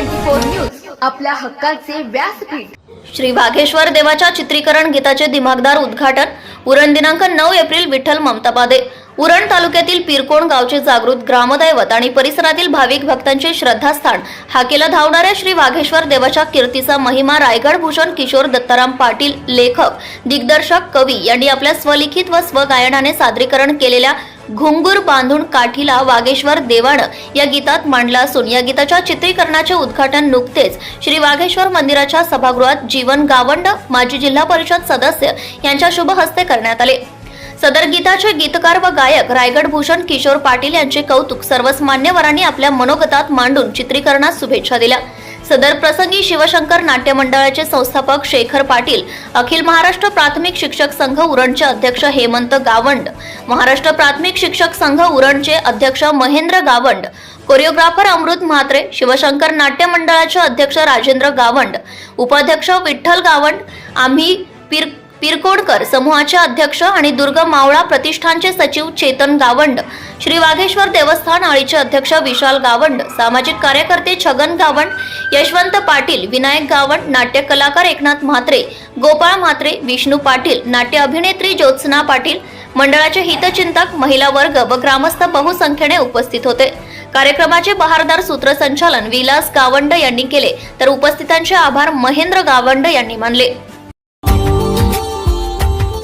Four news आपल्या हक्काचे व्यासपीठ. श्री वाघेश्वर देवाच्या चित्रीकरण गीताचे दिमागदार उद्घाटन उरण दिनांक नऊ एप्रिल विठ्ठल ममतापादे उरण तालुक्यातील पिरकोण गावचे जागृत ग्रामदैवत आणि परिसरातील भाविक भक्तांचे श्रद्धास्थान. हाकेला धावणाऱ्या श्री वाघेश्वर देवाच्या कीर्तीचा महिमा रायगड भूषण किशोर दत्ताराम पाटील लेखक दिग्दर्शक कवी यांनी आपल्या स्वलिखित व स्वगायनाने सादरीकरण केलेल्या घुंगूर बांधून काठीला वाघेश्वर देवानं या गीतात मांडला असून या गीताच्या चित्रीकरणाचे उद्घाटन नुकतेच श्री वाघेश्वर मंदिराच्या सभागृहात जीवन गावंड माजी जिल्हा परिषद सदस्य यांच्या शुभ हस्ते करण्यात आले. सदर गीताचे गीतकार व गायक रायगड भूषण किशोर पाटील यांचे कौतुक सर्वच मान्यवरांनी आपल्या मनोगतात मांडून चित्रीकरणास शुभेच्छा दिल्या. सदर प्रसंगी शिवशंकर नाट्य मंडळाचे संस्थापक शेखर पाटील अखिल महाराष्ट्र प्राथमिक शिक्षक संघ उरणचे अध्यक्ष हेमंत गावंड महाराष्ट्र प्राथमिक शिक्षक संघ उरणचे अध्यक्ष महेंद्र गावंड कोरिओग्राफर अमृत म्हात्रे शिवशंकर नाट्य मंडळाचे अध्यक्ष राजेंद्र गावंड उपाध्यक्ष विठ्ठल गावंड आम्ही पीर पिरकोडकर समूहाचे अध्यक्ष आणि दुर्ग मावळा प्रतिष्ठानचे सचिव चेतन गावंड श्री वाघेश्वर देवस्थान आळीचे अध्यक्ष विशाल गावंड सामाजिक कार्यकर्ते छगन गावंड यशवंत पाटील विनायक गावंड नाट्य कलाकार एकनाथ म्हात्रे गोपाळ म्हात्रे विष्णू पाटील नाट्य अभिनेत्री ज्योत्सना पाटील मंडळाचे हितचिंतक महिला वर्ग व ग्रामस्थ बहुसंख्येने उपस्थित होते. कार्यक्रमाचे बहारदार सूत्रसंचालन विलास गावंड यांनी केले तर उपस्थितांचे आभार महेंद्र गावंड यांनी मानले.